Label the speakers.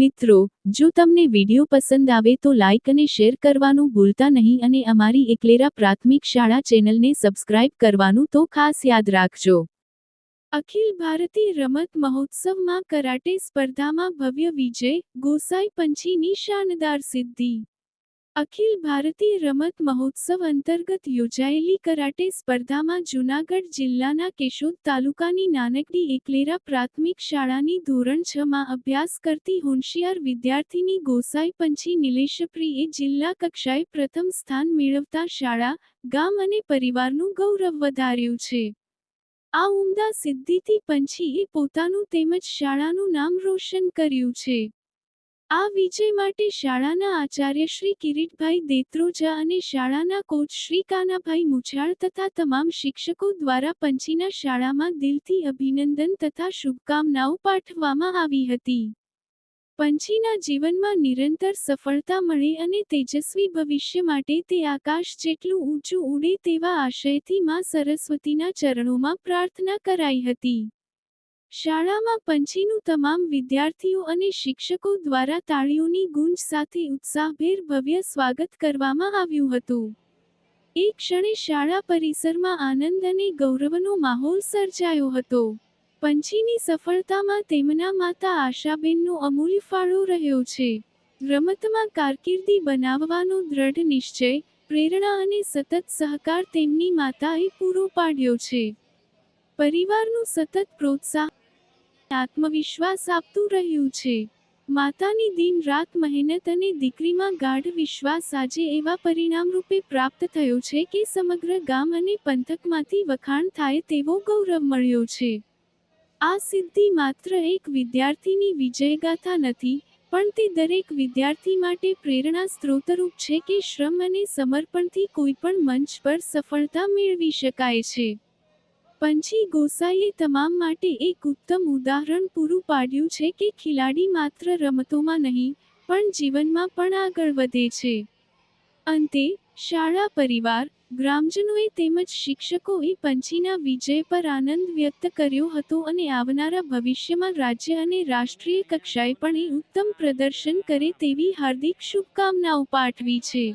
Speaker 1: મિત્રો, જો તમને વિડિયો પસંદ આવે તો લાઇક અને શેર કરવાનું ભૂલતા નહીં અને અમારી એકલેરા પ્રાથમિક શાળા ચેનલને સબસ્ક્રાઇબ કરવાનું તો ખાસ યાદ રાખજો. અખિલ ભારતીય રમત મહોત્સવમાં કરાટે સ્પર્ધામાં ભવ્ય વિજય, ગોસાઈ પંછીની શાનદાર સિદ્ધિ. અખિલ ભારતીય રમત મહોત્સવ અંતર્ગત યોજાયેલી કરાટે સ્પર્ધામાં જૂનાગઢ જિલ્લાના કેશોદ તાલુકાની નાનકડી એકલેરા પ્રાથમિક શાળાની ધોરણ છ માં અભ્યાસ કરતી હોશિયાર વિદ્યાર્થીની ગોસાઈ પંછી નિલેશપ્રીએ જિલ્લા કક્ષાએ પ્રથમ સ્થાન મેળવતા શાળા, ગામ અને પરિવારનું ગૌરવ વધાર્યું છે. આ ઉમદા સિદ્ધિથી પંછીએ પોતાનું તેમજ શાળાનું નામ રોશન કર્યું છે. આ વિજય માટે શાળાના આચાર્ય શ્રી કિરીટભાઈ દેત્રોજા અને શાળાના કોચ શ્રી કાનાભાઈ મુછાળ તથા તમામ શિક્ષકો દ્વારા પંછીના શાળામાં દિલથી અભિનંદન તથા શુભકામનાઓ પાઠવવામાં આવી હતી. પંછીના જીવનમાં નિરંતર સફળતા મળે અને તેજસ્વી ભવિષ્ય માટે તે આકાશ જેટલું ઊંચું ઉડે તેવા આશયથી માં સરસ્વતીના ચરણોમાં પ્રાર્થના કરાઈ હતી. શાળામાં પંછીનું તમામ વિદ્યાર્થીઓ અને શિક્ષકો દ્વારા તાળીઓની ગુંજ સાથે ઉત્સાહભેર ભવ્ય સ્વાગત કરવામાં આવ્યું હતું. એ ક્ષણે શાળા પરિસરમાં આનંદ અને ગૌરવનો માહોલ સર્જાયો હતો. પંછીની સફળતામાં તેમના માતા આશાબેનનો અમૂલ્ય ફાળો રહ્યો છે. રમતમાં કારકિર્દી બનાવવાનો દ્રઢ નિશ્ચય, પ્રેરણા અને સતત સહકાર તેમની માતાએ પૂરો પાડ્યો છે. પરિવારનું સતત પ્રોત્સાહન આત્મવિશ્વાસ આપતું રહ્યું છે. માતાની દિન રાત મહેનત અને દીકરીમાં ગાઢ વિશ્વાસ આજે એવા પરિણામરૂપે પ્રાપ્ત થયો છે કે સમગ્ર ગામ અને પંથકમાંથી વખાણ થાય તેવો ગૌરવ મળ્યો છે. આ સિદ્ધિ માત્ર એક વિદ્યાર્થીની વિજયગાથા નથી, પણ તે દરેક વિદ્યાર્થી માટે પ્રેરણા સ્ત્રોતરૂપ છે કે શ્રમ અને સમર્પણથી કોઈપણ મંચ પર સફળતા મેળવી શકાય છે. પંછી ગોસાઈએ તમામ માટે એક ઉત્તમ ઉદાહરણ પૂરું પાડ્યું છે કે ખિલાડી માત્ર રમતોમાં નહીં, પણ જીવનમાં પણ આગળ વધે છે. અંતે, શાળા પરિવાર, ગ્રામજનોએ તેમજ શિક્ષકોએ પંછીના વિજય પર આનંદ વ્યક્ત કર્યો હતો અને આવનારા ભવિષ્યમાં રાજ્ય અને રાષ્ટ્રીય કક્ષાએ પણ એ ઉત્તમ પ્રદર્શન કરે તેવી હાર્દિક શુભકામનાઓ પાઠવી છે.